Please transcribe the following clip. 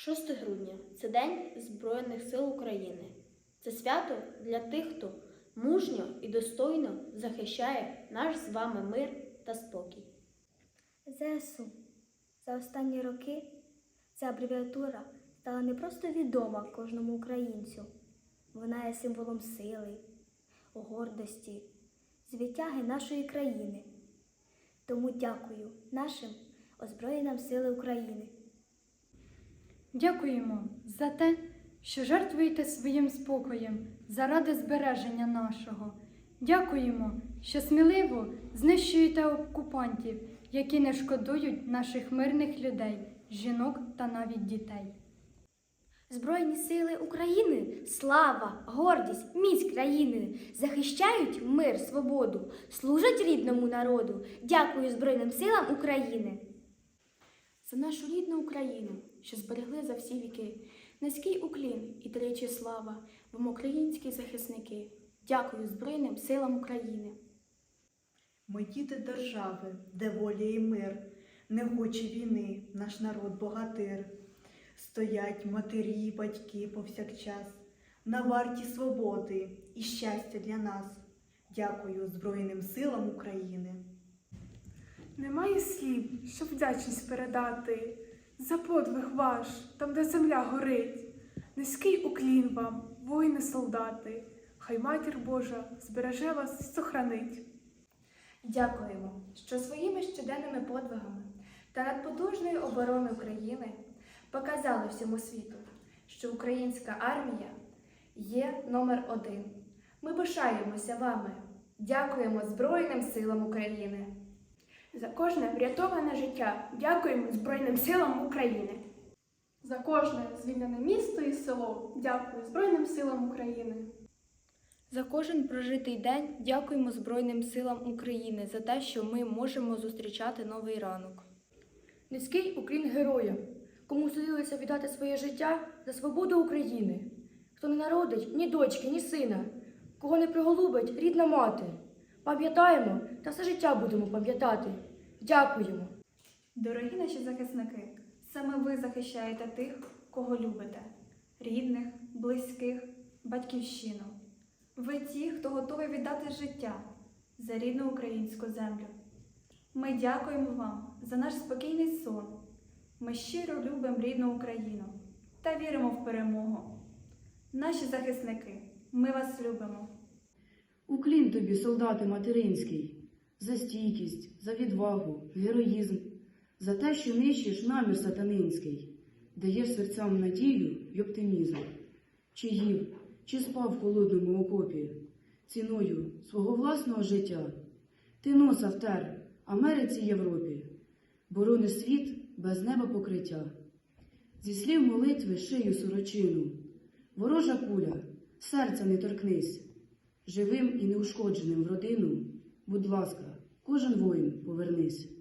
6 грудня це День Збройних сил України. Це свято для тих, хто мужньо і достойно захищає наш з вами мир та спокій. ЗСУ. За останні роки ця абревіатура стала не просто відома кожному українцю. Вона є символом сили, гордості, звитяги нашої країни. Тому дякую нашим озброєним сили України. Дякуємо за те, що жертвуєте своїм спокоєм заради збереження нашого. Дякуємо, що сміливо знищуєте окупантів, які не шкодують наших мирних людей, жінок та навіть дітей. Збройні сили України, слава, гордість, міць країни захищають мир, свободу, служать рідному народу. Дякую Збройним силам України. За нашу рідну Україну, що зберегли за всі віки. Низький уклін і тричі слава вам, українські захисники. Дякую Збройним силам України. Ми діти держави, де воля і мир, не хоче війни, наш народ богатир. Стоять матері і батьки повсякчас, на варті свободи і щастя для нас. Дякую Збройним силам України. Немає слів, щоб вдячність передати за подвиг ваш, там, де земля горить. Низький уклін вам, воїни солдати, хай матір Божа збереже вас і сохранить. Дякуємо, що своїми щоденними подвигами та надпотужною обороною України показали всьому світу, що українська армія є номер один. Ми пишаємося вами. Дякуємо Збройним силам України. За кожне врятоване життя дякуємо Збройним силам України. За кожне звільнене місто і село дякую Збройним силам України. За кожен прожитий день дякуємо Збройним силам України за те, що ми можемо зустрічати новий ранок. Низький уклін героям, кому судилося віддати своє життя за свободу України, хто не народить ні дочки, ні сина, кого не приголубить рідна мати. Пам'ятаємо та все життя будемо пам'ятати. Дякуємо. Дорогі наші захисники, саме ви захищаєте тих, кого любите, рідних, близьких, батьківщину. Ви ті, хто готовий віддати життя за рідну українську землю. Ми дякуємо вам за наш спокійний сон. Ми щиро любимо рідну Україну та віримо в перемогу. Наші захисники, ми вас любимо. Уклін тобі, солдати материнський, за стійкість, за відвагу, героїзм, за те, що нищиш намір сатанинський, даєш серцям надію й оптимізм. Чи їв, чи спав в холодному окопі, ціною свого власного життя. Ти носа втер Америці Європі, борони світ без неба покриття. Зі слів молитви шию сорочину, ворожа куля, серця не торкнись. Живим і неушкодженим в родину, будь ласка, кожен воїн повернись.